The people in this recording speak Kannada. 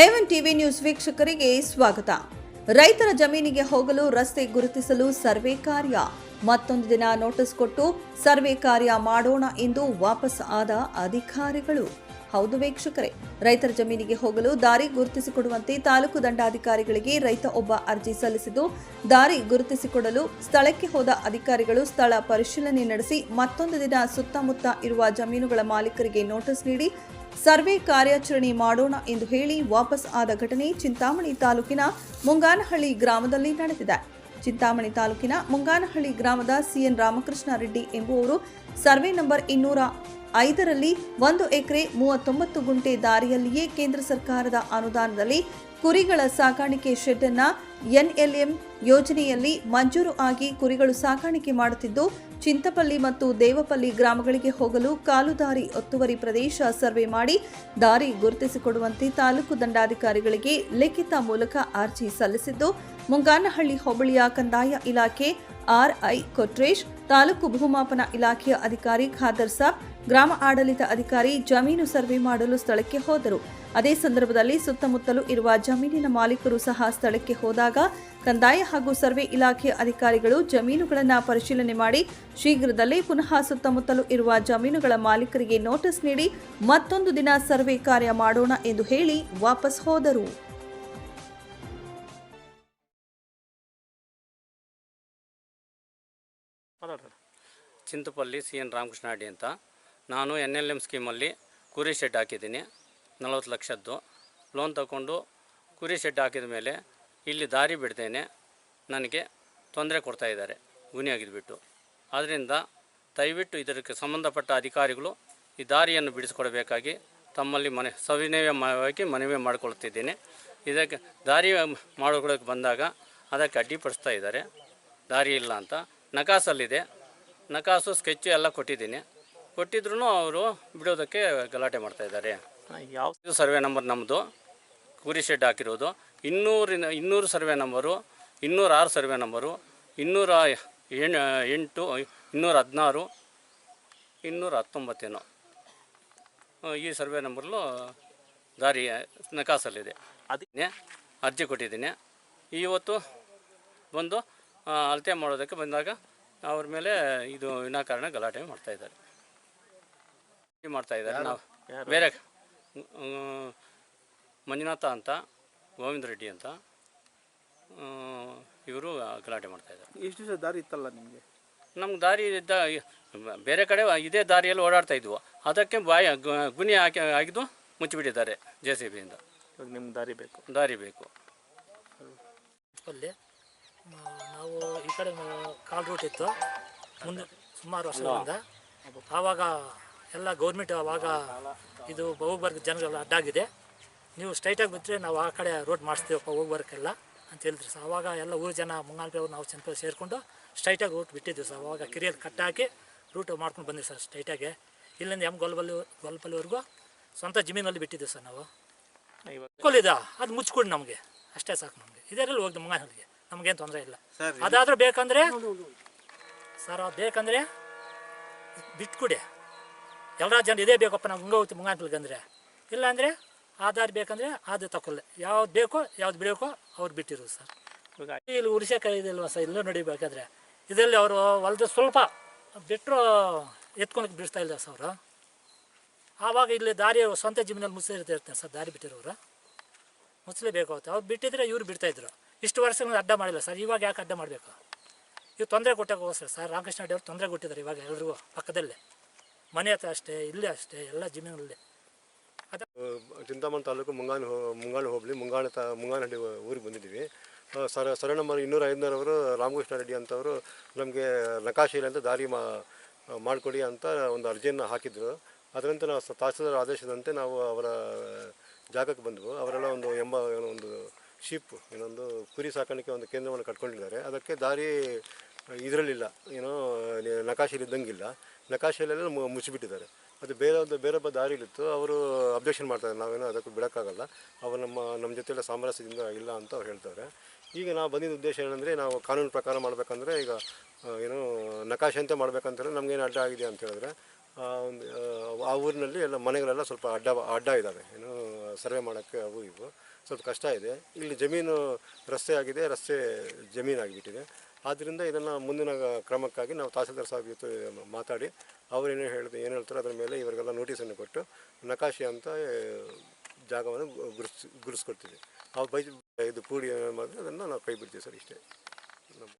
ಏವನ್ ಟಿವಿ ನ್ಯೂಸ್ ವೀಕ್ಷಕರಿಗೆ ಸ್ವಾಗತ. ರೈತರ ಜಮೀನಿಗೆ ಹೋಗಲು ರಸ್ತೆ ಗುರುತಿಸಲು ಸರ್ವೆ ಕಾರ್ಯ. ಮತ್ತೊಂದು ದಿನ ನೋಟಿಸ್ ಕೊಟ್ಟು ಸರ್ವೆ ಕಾರ್ಯ ಮಾಡೋಣ ಎಂದು ವಾಪಸ್ ಆದ ಅಧಿಕಾರಿಗಳು. ಹೌದು ವೀಕ್ಷಕರೇ, ರೈತರ ಜಮೀನಿಗೆ ಹೋಗಲು ದಾರಿ ಗುರುತಿಸಿಕೊಡುವಂತೆ ತಾಲೂಕು ದಂಡಾಧಿಕಾರಿಗಳಿಗೆ ರೈತ ಒಬ್ಬ ಅರ್ಜಿ ಸಲ್ಲಿಸಿದ್ದು, ದಾರಿ ಗುರುತಿಸಿಕೊಡಲು ಸ್ಥಳಕ್ಕೆ ಹೋದ ಅಧಿಕಾರಿಗಳು ಸ್ಥಳ ಪರಿಶೀಲನೆ ನಡೆಸಿ ಮತ್ತೊಂದು ದಿನ ಸುತ್ತಮುತ್ತ ಇರುವ ಜಮೀನುಗಳ ಮಾಲೀಕರಿಗೆ ನೋಟಿಸ್ ನೀಡಿ ಸರ್ವೆ ಕಾರ್ಯಾಚರಣೆ ಮಾಡೋಣ ಎಂದು ಹೇಳಿ ವಾಪಸ್ ಆದ ಘಟನೆ ಚಿಂತಾಮಣಿ ತಾಲೂಕಿನ ಮುಂಗಾನಹಳ್ಳಿ ಗ್ರಾಮದಲ್ಲಿ ನಡೆದಿದೆ. ಚಿಂತಾಮಣಿ ತಾಲೂಕಿನ ಮುಂಗಾನಹಳ್ಳಿ ಗ್ರಾಮದ ಸಿಎನ್ ರಾಮಕೃಷ್ಣ ರೆಡ್ಡಿ ಎಂಬುವರು ಸರ್ವೆ ನಂಬರ್ ಇನ್ನೂರ ಐದರಲ್ಲಿ ಒಂದು ಎಕರೆ ಮೂವತ್ತೊಂಬತ್ತು ಗುಂಟೆ ದಾರಿಯಲ್ಲಿಯೇ ಕೇಂದ್ರ ಸರ್ಕಾರದ ಅನುದಾನದಲ್ಲಿ ಕುರಿಗಳ ಸಾಕಾಣಿಕೆ ಶೆಡ್ ಅನ್ನ ಎನ್ಎಲ್ಎಂ ಯೋಜನೆಯಲ್ಲಿ ಮಂಜೂರು ಆಗಿ ಕುರಿಗಳು ಸಾಕಾಣಿಕೆ ಮಾಡುತ್ತಿದ್ದು, ಚಿಂತಪಲ್ಲಿ ಮತ್ತು ದೇವಪಲ್ಲಿ ಗ್ರಾಮಗಳಿಗೆ ಹೋಗಲು ಕಾಲುದಾರಿ ಒತ್ತುವರಿ ಪ್ರದೇಶ ಸರ್ವೆ ಮಾಡಿ ದಾರಿ ಗುರುತಿಸಿಕೊಡುವಂತೆ ತಾಲೂಕು ದಂಡಾಧಿಕಾರಿಗಳಿಗೆ ಲಿಖಿತ ಮೂಲಕ ಅರ್ಜಿ ಸಲ್ಲಿಸಿದ್ದು, ಮುಂಗಾನಹಳ್ಳಿ ಹೋಬಳಿಯ ಕಂದಾಯ ಇಲಾಖೆ ಆರ್ಐ ಕೊಟ್ರೇಶ್, ತಾಲೂಕು ಭೂಮಾಪನ ಇಲಾಖೆಯ ಅಧಿಕಾರಿ ಖಾದರ್ ಸಾಬ್ ಗ್ರಾಮ ಆಡಳಿತ ಅಧಿಕಾರಿ ಜಮೀನು ಸರ್ವೆ ಮಾಡಲು ಸ್ಥಳಕ್ಕೆ ಹೋದರು. ಅದೇ ಸಂದರ್ಭದಲ್ಲಿ ಸುತ್ತಮುತ್ತಲು ಇರುವ ಜಮೀನಿನ ಮಾಲೀಕರು ಸಹ ಸ್ಥಳಕ್ಕೆ ಹೋದಾಗ ಕಂದಾಯ ಹಾಗೂ ಸರ್ವೆ ಇಲಾಖೆಯ ಅಧಿಕಾರಿಗಳು ಜಮೀನುಗಳನ್ನು ಪರಿಶೀಲನೆ ಮಾಡಿ ಶೀಘ್ರದಲ್ಲೇ ಪುನಃ ಸುತ್ತಮುತ್ತಲು ಇರುವ ಜಮೀನುಗಳ ಮಾಲೀಕರಿಗೆ ನೋಟಿಸ್ ನೀಡಿ ಮತ್ತೊಂದು ದಿನ ಸರ್ವೆ ಕಾರ್ಯ ಮಾಡೋಣ ಎಂದು ಹೇಳಿ ವಾಪಸ್ ಹೋದರು. ಚಿಂತಪಲ್ಲಿ ಸಿ ಎನ್ ರಾಮಕೃಷ್ಣ ಅಡ್ಡಿ ಅಂತ. ನಾನು ಎನ್ ಎಲ್ ಎಂ ಸ್ಕೀಮಲ್ಲಿ ಕುರಿ ಶೆಡ್ ಹಾಕಿದ್ದೀನಿ, ನಲವತ್ತು ಲಕ್ಷದ್ದು. ಲೋನ್ ತಗೊಂಡು ಕುರಿ ಶೆಡ್ ಹಾಕಿದ ಮೇಲೆ ಇಲ್ಲಿ ದಾರಿ ಬಿಡ್ತೇನೆ, ನನಗೆ ತೊಂದರೆ ಕೊಡ್ತಾ ಇದ್ದಾರೆ ಗುಣಿಯಾಗಿದ್ಬಿಟ್ಟು ಆದ್ದರಿಂದ ದಯವಿಟ್ಟು ಇದಕ್ಕೆ ಸಂಬಂಧಪಟ್ಟ ಅಧಿಕಾರಿಗಳು ಈ ದಾರಿಯನ್ನು ಬಿಡಿಸಿಕೊಡಬೇಕಾಗಿ ತಮ್ಮಲ್ಲಿ ಮನೆ ಸವಿನಯವಾಗಿ ಮನವಿ ಮಾಡಿಕೊಳ್ತಿದ್ದೀನಿ. ಇದಕ್ಕೆ ದಾರಿ ಮಾಡಿಕೊಡೋಕೆ ಬಂದಾಗ ಅದಕ್ಕೆ ಅಡ್ಡಿಪಡಿಸ್ತಾ ಇದ್ದಾರೆ. ದಾರಿ ಇಲ್ಲ ಅಂತ ನಕಾಸಲ್ಲಿದೆ. ನಕಾಸು ಸ್ಕೆಚ್ಚು ಎಲ್ಲ ಕೊಟ್ಟಿದ್ದೀನಿ. ಕೊಟ್ಟಿದ್ರು ಅವರು ಬಿಡೋದಕ್ಕೆ ಗಲಾಟೆ ಮಾಡ್ತಾ ಇದ್ದಾರೆ. ಯಾವ ಸರ್ವೆ ನಂಬರ್ ನಮ್ಮದು ಕುರಿ ಶೆಡ್ ಹಾಕಿರೋದು. ಇನ್ನೂರಿನ ಇನ್ನೂರು ಸರ್ವೆ ನಂಬರು ಇನ್ನೂರ ಆರು ಸರ್ವೆ ನಂಬರು ಇನ್ನೂರ ಎಂಟು ಇನ್ನೂರ ಹದಿನಾರು ಇನ್ನೂರ ಹತ್ತೊಂಬತ್ತೇನೋ. ಈ ಸರ್ವೆ ನಂಬರ್ಲು ದಾರಿ ನಕಾಸಲ್ಲಿದೆ. ಅದನ್ನೇ ಅರ್ಜಿ ಕೊಟ್ಟಿದ್ದೀನಿ. ಇವತ್ತು ಬಂದು ಅಳತೆ ಮಾಡೋದಕ್ಕೆ ಬಂದಾಗ ಅವ್ರ ಮೇಲೆ ಇದು ವಿನಾಕಾರಣ ಗಲಾಟೆ ಮಾಡ್ತಾ ಇದ್ದಾರೆ. ಮಾಡ್ತಾ ಇದ್ದಾರೆ. ನಾವು ಬೇರೆ ಮಂಜುನಾಥ ಅಂತ ಗೋವಿಂದ ರೆಡ್ಡಿ ಅಂತ ಇವರು ಗಲಾಟೆ ಮಾಡ್ತಾ ಇದ್ದಾರೆ. ಎಷ್ಟು ದಿವಸ ದಾರಿ ಇತ್ತಲ್ಲ ನಿಮಗೆ? ನಮ್ಗೆ ದಾರಿ ಇದ್ದ ಬೇರೆ ಕಡೆ ಇದೇ ದಾರಿಯಲ್ಲಿ ಓಡಾಡ್ತಾ ಇದ್ವು. ಅದಕ್ಕೆ ಬಾಯಿ ಗುನಿ ಗುಣಿ ಹಾಕಿ ಆಗಿದ್ದು ಮುಚ್ಚಿಬಿಟ್ಟಿದ್ದಾರೆ ಜೆ ಸಿ ಬಿಯಿಂದ. ಇವಾಗ ನಿಮ್ಗೆ ದಾರಿ ಬೇಕು. ದಾರಿ ಬೇಕು. ಅಲ್ಲಿ ನಾವು ಈ ಕಡೆ ಕಾಲ್ ರೂಟ್ ಇತ್ತು. ಮುಂದೆ ಸುಮಾರು ವರ್ಷಗಳಿಂದ. ಆವಾಗ ಎಲ್ಲ ಗೌರ್ಮೆಂಟ್ ಆವಾಗ ಇದು ಹೋಗ್ಬಾರ್ದು ಜನಗಳ ಅಡ್ಡಾಗಿದೆ. ನೀವು ಸ್ಟ್ರೈಟಾಗಿ ಬಿದ್ದರೆ ನಾವು ಆ ಕಡೆ ರೋಡ್ ಮಾಡಿಸ್ತೀವಪ್ಪ ಹೋಗ್ಬರ್ಕೆಲ್ಲ ಅಂತ ಹೇಳಿದ್ರು ಸರ್. ಆವಾಗ ಎಲ್ಲ ಊರು ಜನ ಮುಂಗಾಲ್ಪಿ ನಾವು ಚೆನ್ನಪಲ್ಲಿ ಸೇರಿಕೊಂಡು ಸ್ಟ್ರೈಟಾಗಿ ರೂಟ್ ಬಿಟ್ಟಿದ್ವಿ ಸರ್. ಆವಾಗ ಕಿರಿಯಲ್ಲಿ ಕಟ್ಟಾಕಿ ರೂಟ್ ಮಾಡ್ಕೊಂಡು ಬಂದಿವಿ ಸರ್ ಸ್ಟ್ರೈಟಾಗಿ ಇಲ್ಲಿಂದ ಎಂ ಗೊಲ್ಬಲ್ಲಿ ಗೊಲ್ಬಲ್ಲಿವರೆಗೂ ಸ್ವಂತ ಜಮೀನಲ್ಲಿ ಬಿಟ್ಟಿದ್ದೀವಿ ಸರ್ ನಾವು. ಕೊಲ್ಲಿದ ಅದು ಮುಚ್ಕೊಡಿ ನಮಗೆ. ಅಷ್ಟೇ ಸಾಕು ನಮಗೆ. ಇದರಲ್ಲಿ ಹೋಗಿ ಮುಂಗಾನಲ್ಲಿಗೆ ನಮಗೇನು ತೊಂದರೆ ಇಲ್ಲ. ಅದಾದರೂ ಬೇಕಂದರೆ ಸರ್ ಅದು ಬೇಕಂದ್ರೆ ಬಿಟ್ಕೊಡಿ. ಎಲ್ಲ ಜನ ಇದೇ ಬೇಕಪ್ಪ ನಾವು ಮುಂಗ ಹೋಗ್ತೀವಿ ಮುಂಗಾನಲ್ಲಿಗೆ ಅಂದರೆ ಇಲ್ಲಾಂದರೆ ಆಧಾರ್ ಬೇಕಂದರೆ ಅದು ತಗೊಳ್ಳೆ ಯಾವ್ದು ಬೇಕೋ ಯಾವ್ದು ಬೇಕೋ ಅವ್ರು ಬಿಟ್ಟಿರೋದು ಸರ್. ಇಲ್ಲಿ ಉರಿಸಕ್ಕೆ ಇದಲ್ವ ಸರ್ ಇಲ್ಲೂ ನಡಿಬೇಕಾದ್ರೆ. ಇದರಲ್ಲಿ ಅವರು ಹೊಲದ ಸ್ವಲ್ಪ ಬಿಟ್ಟರು ಎತ್ಕೊಂಡು ಬಿಡಿಸ್ತಾ ಇಲ್ಲ ಸರ್ ಅವರು. ಆವಾಗ ಇಲ್ಲಿ ದಾರಿ ಸ್ವಂತ ಜಮೀನಲ್ಲಿ ಮುಚ್ಚಿರ್ತಿರ್ತಾರೆ ಸರ್ ದಾರಿ ಬಿಟ್ಟಿರೋರು. ಮುಚ್ಚಲೇಬೇಕು ಅವತ್ತು ಅವ್ರು ಬಿಟ್ಟಿದ್ರೆ ಇವ್ರು ಬಿಡ್ತಾಯಿದ್ರು ಇಷ್ಟು ವರ್ಷ ಅಡ್ಡ ಮಾಡಿಲ್ಲ ಸರ್ ಇವಾಗ ಯಾಕೆ ಅಡ್ಡ ಮಾಡಬೇಕು? ಇವು ತೊಂದರೆ ಕೊಟ್ಟಕ್ಕೋಸ್ಕರ ಸರ್. ರಾಮಕೃಷ್ಣ ಅಡ್ಡಿ ಅವ್ರು ತೊಂದರೆ ಕೊಟ್ಟಿದ್ದಾರೆ ಇವಾಗ ಎಲ್ರಿಗೂ ಪಕ್ಕದಲ್ಲೇ. ಮನೆ ಹತ್ರ ಅಷ್ಟೇ, ಇಲ್ಲೇ ಅಷ್ಟೇ, ಎಲ್ಲ ಜಮೀನಲ್ಲಿ. ಚಿಂತಾಮಣಿ ತಾಲೂಕು ಮುಂಗಾನ ಹೋ ಮುಂಗಾಣ ಹೋಬಳಿ, ಮುಂಗಾನ ತಾ ಮುಂಗಾನಹಳ್ಳಿ ಊರಿಗೆ ಬಂದಿದ್ದೀವಿ. ಸರ ಸರ ನಂಬರ್ ಇನ್ನೂರ ಐದನರವರು ರಾಮಕೃಷ್ಣ ರೆಡ್ಡಿ ಅಂತವರು ನಮಗೆ ನಕಾಶೆಯಲ್ಲಿ ಅಂತ ದಾರಿ ಮಾ, ಮಾಡಿಕೊಡಿ ಅಂತ ಒಂದು ಅರ್ಜಿಯನ್ನು ಹಾಕಿದ್ರು. ಅದರಂತೆ ನಾವು ತಹಸೀಲ್ದಾರ್ ಆದೇಶದಂತೆ ನಾವು ಅವರ ಜಾಗಕ್ಕೆ ಬಂದವು. ಅವರೆಲ್ಲ ಒಂದು ಎಂಬ, ಒಂದು ಶೀಪ್ ಏನೊಂದು ಕುರಿ ಸಾಕಾಣಿಕೆ ಒಂದು ಕೇಂದ್ರವನ್ನು ಕಟ್ಕೊಂಡಿದ್ದಾರೆ. ಅದಕ್ಕೆ ದಾರಿ ಇದರಲ್ಲಿಲ್ಲ. ಏನೋ, ನ- ನಕಾಶೆಯಲ್ಲಿ ಇದ್ದಂಗಿಲ್ಲ. ನಕಾಶೆಯಲ್ಲೆಲ್ಲ ಮುಚ್ಚಿಬಿಟ್ಟಿದ್ದಾರೆ. ಅದು ಬೇರೆ ಒಂದು, ಬೇರೆ ಒಬ್ಬ ದಾರಿಲಿತ್ತು. ಅವರು ಅಬ್ಜೆಕ್ಷನ್ ಮಾಡ್ತಾರೆ, ನಾವೇನೋ ಅದಕ್ಕೆ ಬಿಡೋಕ್ಕಾಗಲ್ಲ. ಅವರು ನಮ್ಮ ನಮ್ಮ ಜೊತೆಲ್ಲ ಸಾಮರಸ್ಯದಿಂದ ಇಲ್ಲ ಅಂತ ಅವ್ರು ಹೇಳ್ತಾರೆ. ಈಗ ನಾವು ಬಂದಿದ್ದ ಉದ್ದೇಶ ಏನಂದರೆ, ನಾವು ಕಾನೂನು ಪ್ರಕಾರ ಮಾಡಬೇಕಂದ್ರೆ ಈಗ ಏನು ನಕಾಶೆ ಅಂತ ಮಾಡ್ಬೇಕಂತಂದ್ರೆ ನಮಗೇನು ಅಡ್ಡ ಆಗಿದೆ ಅಂತ ಹೇಳಿದ್ರೆ ಒಂದು ಆ ಊರಿನಲ್ಲಿ ಎಲ್ಲ ಮನೆಗಳೆಲ್ಲ ಸ್ವಲ್ಪ ಅಡ್ಡ ಅಡ್ಡ ಇದ್ದಾವೆ. ಏನು ಸರ್ವೆ ಮಾಡೋಕ್ಕೆ ಅವು ಇವು. ಸ್ವಲ್ಪ ಕಷ್ಟ ಇದೆ. ಇಲ್ಲಿ ಜಮೀನು ರಸ್ತೆ ಆಗಿದೆ. ರಸ್ತೆ ಜಮೀನಾಗಿಬಿಟ್ಟಿದೆ. ಆದ್ದರಿಂದ ಇದನ್ನು ಮುಂದಿನ ಕ್ರಮಕ್ಕಾಗಿ ನಾವು ತಹಸೀಲ್ದಾರ್ ಸಾಹೇಬ್ ಜೊತೆ ಮಾತಾಡಿ ಅವರೇನು ಹೇಳ್ತಾರೆ ಏನು ಹೇಳ್ತಾರೆ ಅದರ ಮೇಲೆ ಇವರಿಗೆಲ್ಲ ನೋಟಿಸನ್ನು ಕೊಟ್ಟು ನಕಾಶೆ ಅಂತ ಜಾಗವನ್ನು ಗುರುಸ್ ಗುರುಸ್ಕೊಡ್ತೀವಿ ಆ ಬೈ, ಇದು ಕೂಡಿ ಅದನ್ನು ನಾವು ಕೈ ಬಿಡ್ತೀವಿ ಸರ್ ಇಷ್ಟೇ.